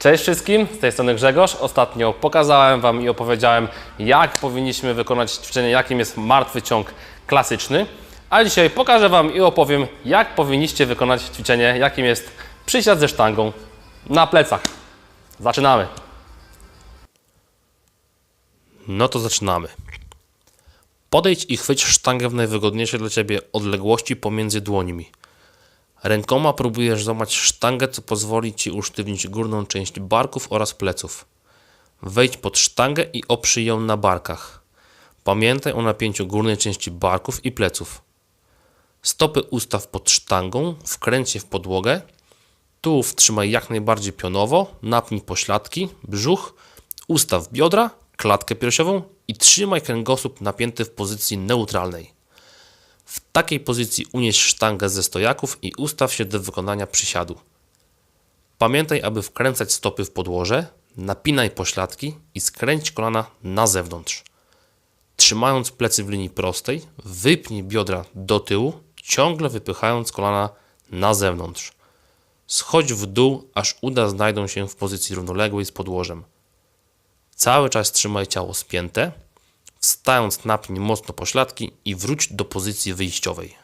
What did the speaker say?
Cześć wszystkim, z tej strony Grzegorz. Ostatnio pokazałem Wam i opowiedziałem, jak powinniśmy wykonać ćwiczenie, jakim jest martwy ciąg klasyczny. A dzisiaj pokażę Wam i opowiem, jak powinniście wykonać ćwiczenie, jakim jest przysiad ze sztangą na plecach. Zaczynamy. No to zaczynamy. Podejdź i chwyć sztangę w najwygodniejszej dla Ciebie odległości pomiędzy dłońmi. Rękoma próbujesz złamać sztangę, co pozwoli Ci usztywnić górną część barków oraz pleców. Wejdź pod sztangę i oprzyj ją na barkach. Pamiętaj o napięciu górnej części barków i pleców. Stopy ustaw pod sztangą, wkręć je w podłogę. Tułów trzymaj jak najbardziej pionowo, napnij pośladki, brzuch, ustaw biodra, klatkę piersiową i trzymaj kręgosłup napięty w pozycji neutralnej. W takiej pozycji unieś sztangę ze stojaków i ustaw się do wykonania przysiadu. Pamiętaj, aby wkręcać stopy w podłoże, napinaj pośladki i skręć kolana na zewnątrz. Trzymając plecy w linii prostej, wypnij biodra do tyłu, ciągle wypychając kolana na zewnątrz. Schodź w dół, aż uda znajdą się w pozycji równoległej z podłożem. Cały czas trzymaj ciało spięte, Wstając napnij mocno pośladki i wróć do pozycji wyjściowej.